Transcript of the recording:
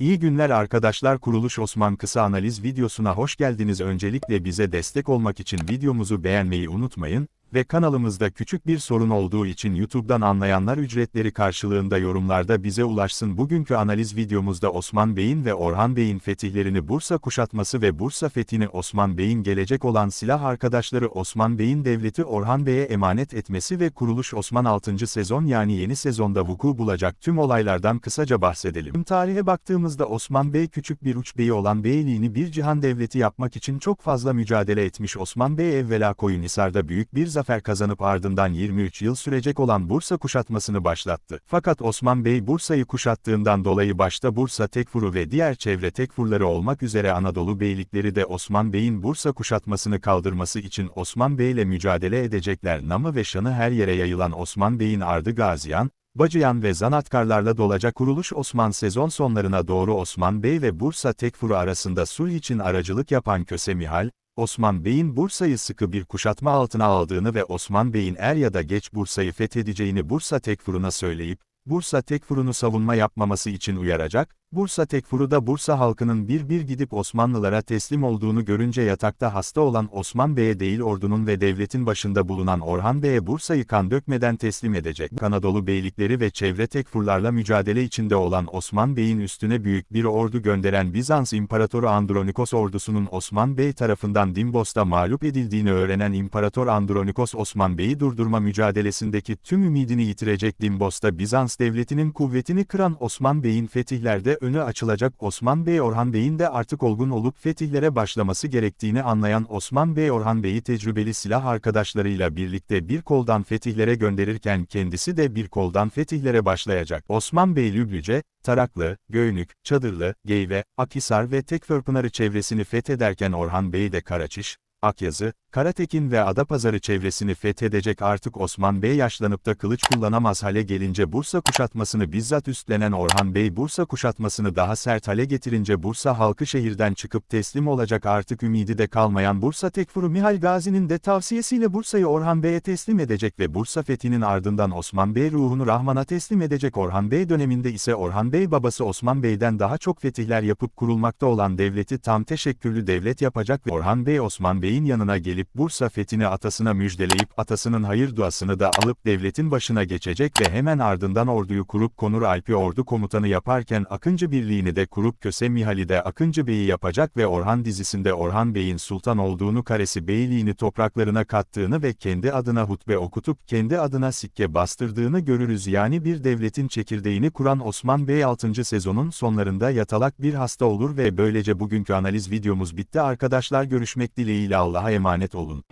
İyi günler arkadaşlar Kuruluş Osman kısa analiz videosuna hoş geldiniz. Öncelikle bize destek olmak için videomuzu beğenmeyi unutmayın ve kanalımızda küçük bir sorun olduğu için YouTube'dan anlayanlar ücretleri karşılığında yorumlarda bize ulaşsın. Bugünkü analiz videomuzda Osman Bey'in ve Orhan Bey'in fetihlerini Bursa kuşatması ve Bursa fethini Osman Bey'in gelecek olan silah arkadaşları Osman Bey'in devleti Orhan Bey'e emanet etmesi ve Kuruluş Osman 6. sezon yani yeni sezonda vuku bulacak tüm olaylardan kısaca bahsedelim. Tarihe baktığımızda Osman Bey küçük bir uç beyi olan beyliğini bir cihan devleti yapmak için çok fazla mücadele etmiş Osman Bey evvela Koyunhisar'da büyük bir zafer kazanıp ardından 23 yıl sürecek olan Bursa kuşatmasını başlattı. Fakat Osman Bey Bursa'yı kuşattığından dolayı başta Bursa Tekfuru ve diğer çevre tekfurları olmak üzere Anadolu beylikleri de Osman Bey'in Bursa kuşatmasını kaldırması için Osman Bey ile mücadele edecekler. Namı ve şanı her yere yayılan Osman Bey'in ardı Gaziyan, Bacıyan ve zanatkarlarla dolacak kuruluş Osman sezon sonlarına doğru Osman Bey ve Bursa Tekfuru arasında sulh için aracılık yapan Köse Mihal, Osman Bey'in Bursa'yı sıkı bir kuşatma altına aldığını ve Osman Bey'in er ya da geç Bursa'yı fethedeceğini Bursa Tekfuru'na söyleyip, Bursa Tekfuru'nu savunma yapmaması için uyaracak, Bursa Tekfuru da Bursa halkının bir bir gidip Osmanlılara teslim olduğunu görünce yatakta hasta olan Osman Bey'e değil ordunun ve devletin başında bulunan Orhan Bey'e Bursa'yı kan dökmeden teslim edecek. Anadolu beylikleri ve çevre tekfurlarla mücadele içinde olan Osman Bey'in üstüne büyük bir ordu gönderen Bizans İmparatoru Andronikos ordusunun Osman Bey tarafından Dimbos'ta mağlup edildiğini öğrenen İmparator Andronikos Osman Bey'i durdurma mücadelesindeki tüm ümidini yitirecek Dimbos'ta Bizans devletinin kuvvetini kıran Osman Bey'in fetihlerde önü açılacak Osman Bey Orhan Bey'in de artık olgun olup fetihlere başlaması gerektiğini anlayan Osman Bey Orhan Bey'i tecrübeli silah arkadaşlarıyla birlikte bir koldan fetihlere gönderirken kendisi de bir koldan fetihlere başlayacak. Osman Bey Lüblüce, Taraklı, Göynük, Çadırlı, Geyve, Akhisar ve Tekförpınarı çevresini fethederken Orhan Bey de Karaçiş, Akyazı, Karatekin ve Adapazarı çevresini fethedecek artık Osman Bey yaşlanıp da kılıç kullanamaz hale gelince Bursa kuşatmasını bizzat üstlenen Orhan Bey Bursa kuşatmasını daha sert hale getirince Bursa halkı şehirden çıkıp teslim olacak artık ümidi de kalmayan Bursa Tekfuru Mihal Gazi'nin de tavsiyesiyle Bursa'yı Orhan Bey'e teslim edecek ve Bursa fethinin ardından Osman Bey ruhunu Rahman'a teslim edecek Orhan Bey döneminde ise Orhan Bey babası Osman Bey'den daha çok fetihler yapıp kurulmakta olan devleti tam teşekkürlü devlet yapacak ve Orhan Bey Osman Bey'in yanına gelip Bursa fethini atasına müjdeleyip atasının hayır duasını da alıp devletin başına geçecek ve hemen ardından orduyu kurup Konur Alp'i ordu komutanı yaparken Akıncı Birliği'ni de kurup Köse Mihal'i de Akıncı Bey'i yapacak ve Orhan dizisinde Orhan Bey'in sultan olduğunu karesi beyliğini topraklarına kattığını ve kendi adına hutbe okutup kendi adına sikke bastırdığını görürüz yani bir devletin çekirdeğini kuran Osman Bey 6. sezonun sonlarında yatalak bir hasta olur ve böylece bugünkü analiz videomuz bitti arkadaşlar görüşmek dileğiyle Allah'a emanet olun.